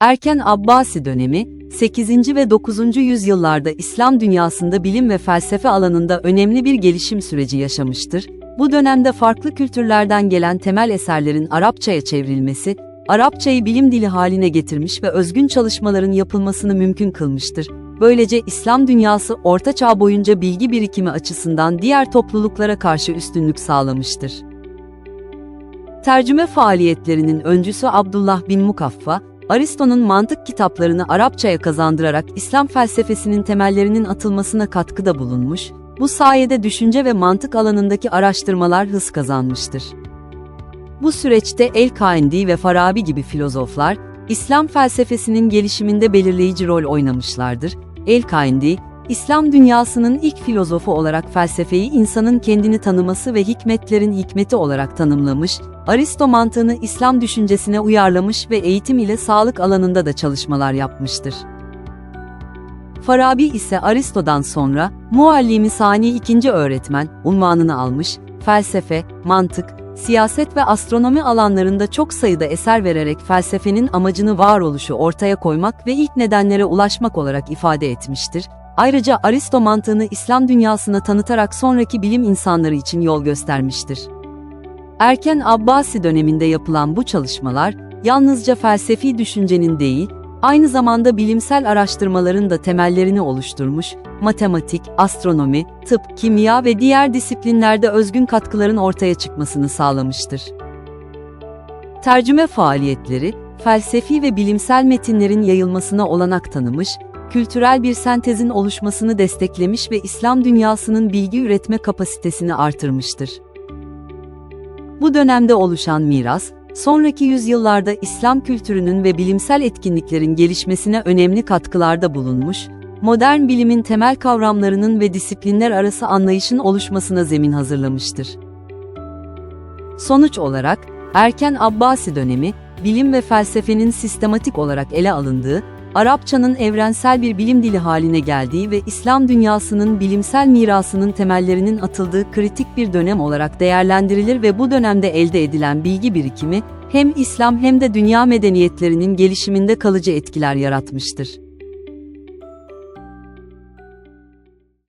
Erken Abbasi dönemi, 8. ve 9. yüzyıllarda İslam dünyasında bilim ve felsefe alanında önemli bir gelişim süreci yaşamıştır. Bu dönemde farklı kültürlerden gelen temel eserlerin Arapçaya çevrilmesi, Arapçayı bilim dili haline getirmiş ve özgün çalışmaların yapılmasını mümkün kılmıştır. Böylece İslam dünyası Orta Çağ boyunca bilgi birikimi açısından diğer topluluklara karşı üstünlük sağlamıştır. Tercüme faaliyetlerinin öncüsü Abdullah bin Mukaffa, Aristo'nun mantık kitaplarını Arapçaya kazandırarak İslam felsefesinin temellerinin atılmasına katkıda bulunmuş, bu sayede düşünce ve mantık alanındaki araştırmalar hız kazanmıştır. Bu süreçte El-Kaindi ve Farabi gibi filozoflar, İslam felsefesinin gelişiminde belirleyici rol oynamışlardır. El-Kaindi, İslam dünyasının ilk filozofu olarak felsefeyi insanın kendini tanıması ve hikmetlerin hikmeti olarak tanımlamış, Aristo mantığını İslam düşüncesine uyarlamış ve eğitim ile sağlık alanında da çalışmalar yapmıştır. Farabi ise Aristo'dan sonra, Muallimi Sani ikinci öğretmen, unvanını almış, felsefe, mantık, siyaset ve astronomi alanlarında çok sayıda eser vererek felsefenin amacını varoluşu ortaya koymak ve ilk nedenlere ulaşmak olarak ifade etmiştir. Ayrıca Aristo mantığını İslam dünyasına tanıtarak sonraki bilim insanları için yol göstermiştir. Erken Abbasi döneminde yapılan bu çalışmalar, yalnızca felsefi düşüncenin değil, aynı zamanda bilimsel araştırmaların da temellerini oluşturmuş, matematik, astronomi, tıp, kimya ve diğer disiplinlerde özgün katkıların ortaya çıkmasını sağlamıştır. Tercüme faaliyetleri, felsefi ve bilimsel metinlerin yayılmasına olanak tanımış, kültürel bir sentezin oluşmasını desteklemiş ve İslam dünyasının bilgi üretme kapasitesini artırmıştır. Bu dönemde oluşan miras, sonraki yüzyıllarda İslam kültürünün ve bilimsel etkinliklerin gelişmesine önemli katkılarda bulunmuş, modern bilimin temel kavramlarının ve disiplinler arası anlayışın oluşmasına zemin hazırlamıştır. Sonuç olarak, erken Abbasi dönemi, bilim ve felsefenin sistematik olarak ele alındığı, Arapçanın evrensel bir bilim dili haline geldiği ve İslam dünyasının bilimsel mirasının temellerinin atıldığı kritik bir dönem olarak değerlendirilir ve bu dönemde elde edilen bilgi birikimi, hem İslam hem de dünya medeniyetlerinin gelişiminde kalıcı etkiler yaratmıştır.